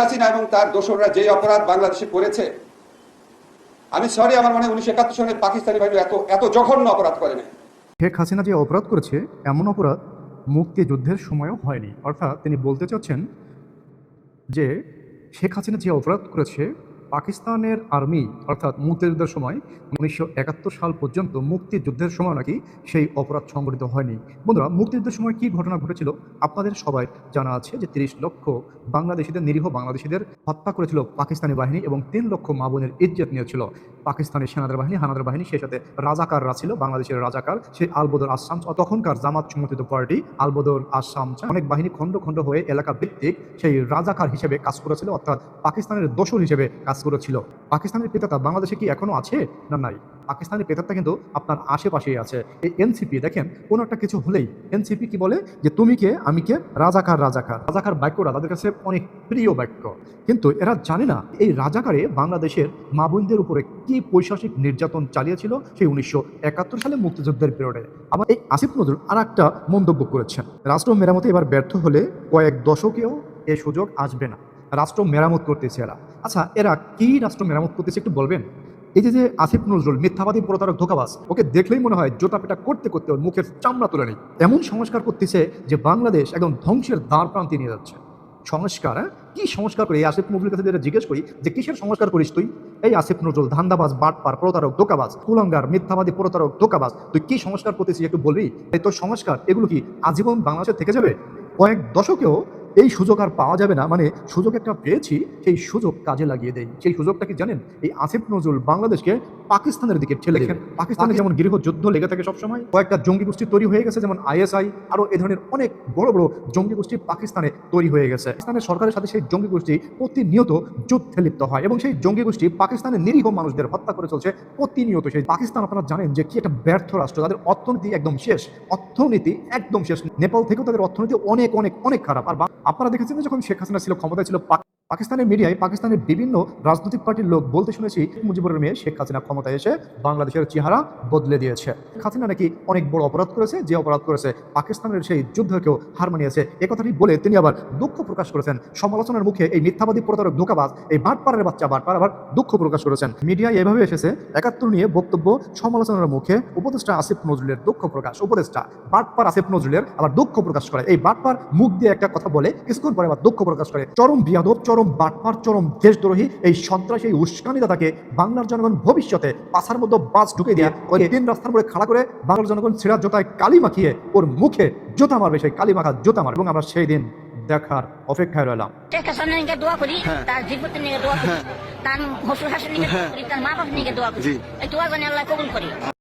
হাসিনা এবং তার দোসররা যে অপরাধ বাংলাদেশে করেছে, আমি সরি আমার মনে উনিশশো একাত্তর সালে পাকিস্তানি বাহিনী এত এত জঘন্য অপরাধ করে নাই। শেখ হাসিনা যে অপরাধ করেছে, এমন অপরাধ মুক্তিযুদ্ধের সময়ও হয়নি। অর্থাৎ তিনি বলতে চাচ্ছেন যে, শেখ হাসিনা যে অপরাধ করেছে পাকিস্তানের আর্মি, অর্থাৎ মুক্তিযুদ্ধের সময়, উনিশশো একাত্তর সাল পর্যন্ত মুক্তিযুদ্ধের সময় নাকি সেই অপরাধ সংঘটিত হয়নি। বন্ধুরা, মুক্তিযুদ্ধের সময় কি ঘটনা ঘটেছিল? আপনাদের সবাই জানা আছে যে তিরিশ লক্ষ বাংলাদেশিদের, নিরীহ বাংলাদেশিদের হত্যা করেছিল পাকিস্তানি বাহিনী এবং তিন লক্ষ মা বোনের ইজ্জত নিয়েছিল। পাকিস্তানের সেনাদের বাহিনী, হানাদের বাহিনী, সেই সাথে রাজাকাররা ছিল, বাংলাদেশের রাজাকার, সেই আলবদর আসাম, তখনকার জামাত সমর্থিত পার্টি, আলবদর আসাম। অনেক বাহিনী খণ্ড খণ্ড হয়ে এলাকা ভিত্তিক সেই রাজাকার হিসেবে কাজ করেছিল, অর্থাৎ পাকিস্তানের দোসর হিসেবে কাজ করেছিল। পাকিস্তানের পেতাতা বাংলাদেশে কি এখনও আছে? না, নাই। পাকিস্তানের পেতারটা কিন্তু আপনার আশেপাশেই আছে। এই এনসিপি, দেখেন, কোনো একটা কিছু হলেই, এনসিপি কি বলে যে, তুমি কে, আমি কে? রাজাকার রাজাকার। রাজাকার বাক্যটা তাদের কাছে অনেক প্রিয় বাক্য। কিন্তু এরা জানে না, এই রাজাকারে বাংলাদেশের মা বোনদের উপরে কি পৈশাসিক নির্যাতন চালিয়েছিল সেই উনিশশো একাত্তর সালে মুক্তিযুদ্ধের পিরিয়ডে আবার এই আসিফ নজরুল আর একটা মন্তব্য করেছেন। রাষ্ট্র মেরামতে এবার ব্যর্থ হলে কয়েক দশকেও এ সুযোগ আসবে না। রাষ্ট্র মেরামত করতেছে এরা। আচ্ছা এরা কি রাষ্ট্র মেরামত করতেছে একটু বলবেন? এই যে আসিফ নজরুল মিথ্যাবাদী প্রতারক ধোকাবাজ, ওকে দেখলেই মনে হয় জোতা পেটা করতে করতে ওর মুখের চামড়া তুলে নেই। এমন সংস্কার করতেছে যে বাংলাদেশ একদম ধ্বংসের দ্বার প্রান্তে নিয়ে যাচ্ছে। সংস্কার হ্যাঁ? কি সংস্কার করি? এই আসিফ নজরুলের কাছে যেটা জিজ্ঞেস করি, যে কিসের সংস্কার করিস তুই? এই আসিফ নজরুল, ধান্দাবাজ, বাটপার, প্রতারক, ধোকাবাজ, কুলঙ্গার, মিথ্যাবাদী, প্রতারক, ধোকাবাজ, তুই কি সংস্কার করতেছিস একটু বলবি? এই তোর সংস্কার, এগুলো কি আজীবন বাংলাদেশে থেকে যাবে? কয়েক দশকেও এই সুযোগ আর পাওয়া যাবে না। মানে সুযোগ একটা পেয়েছি সেই সুযোগ কাজে লাগিয়ে দেয় সেই সুযোগটা কি জানেন? এই আসিফ নজরুল বাংলাদেশকে পাকিস্তানের দিকে ঠেলে দেখেন পাকিস্তানে যেমন গৃহ যুদ্ধ লেগে থাকে সবসময় কয়েকটা জঙ্গি গোষ্ঠী তৈরি হয়ে গেছে যেমন আইএসআই আরও এ ধরনের অনেক বড় বড় জঙ্গি গোষ্ঠী পাকিস্তানে তৈরি হয়ে গেছে। পাকিস্তানের সরকারের সাথে সেই জঙ্গি গোষ্ঠী প্রতিনিয়ত যুদ্ধে লিপ্ত হয় এবং সেই জঙ্গি গোষ্ঠী পাকিস্তানের নিরীহ মানুষদের হত্যা করে চলছে প্রতিনিয়ত সেই পাকিস্তান। আপনারা জানেন যে কি একটা ব্যর্থ রাষ্ট্র তাদের অর্থনীতি একদম শেষ অর্থনীতি একদম শেষ। নেপাল থেকেও তাদের অর্থনীতি অনেক অনেক অনেক খারাপ। আর আপনারা দেখেছেন যখন শেখ হাসিনা ছিল ক্ষমতায় ছিল পাকিস্তানের মিডিয়ায় পাকিস্তানের বিভিন্ন রাজনৈতিক পার্টির লোক বলতে শুনেছি, মুজিবুরের মেয়ে শেখ হাসিনা ক্ষমতায় এসে বাংলাদেশের চেহারা বদলে দিয়েছে। হাসিনা নাকি অনেক বড় অপরাধ করেছে, যে অপরাধ করেছে পাকিস্তানের সেই যুদ্ধকেও হার মানিয়েছে। এ কথাটি বলে তিনি আবার দুঃখ প্রকাশ করেছেন। সমালোচনার মুখে এই মিথ্যাবাদী প্রতারক ধোকাবাজ, এই বাটপাড়ের বাচ্চা বাটপার আবার দুঃখ প্রকাশ করেছেন। মিডিয়ায় এভাবে এসেছে, একাত্তর নিয়ে বক্তব্য, সমালোচনার মুখে উপদেষ্টা আসিফ নজরুলের দুঃখ প্রকাশ। উপদেষ্টা বাটপার আসিফ নজরুলের আবার দুঃখ প্রকাশ করে। এই বাটপার মুখ দিয়ে একটা কথা বলে কিছুক্ষণ পরে আবার দুঃখ প্রকাশ করে। চরম বিয়াদব, চরম বাটপার চরম দেশদ্রোহী এই সন্ত্রাসী এই উস্কানিদাতাকে বাংলার জনগণ ভবিষ্যতে পাশার মধ্যে বাস ঢুকে দিয়ে ওই তিন রাস্তার উপরে খাড়া করে বাংলার জনগণ ছেঁড়া জোতায় কালি মাখিয়ে ওর মুখে জোতা মারবে সেই কালি মাখা জোতা মারবে এবং আমরা সেই দিন দেখার অপেক্ষায় রইলাম। শেখের সামনে নিয়ে দোয়া করি তার দোয়া করি তার হসুর হাসের নিয়ে দোয়া করি তার মা বাবার দোয়া করি। এই দোয়া আল্লাহ কবুল করি।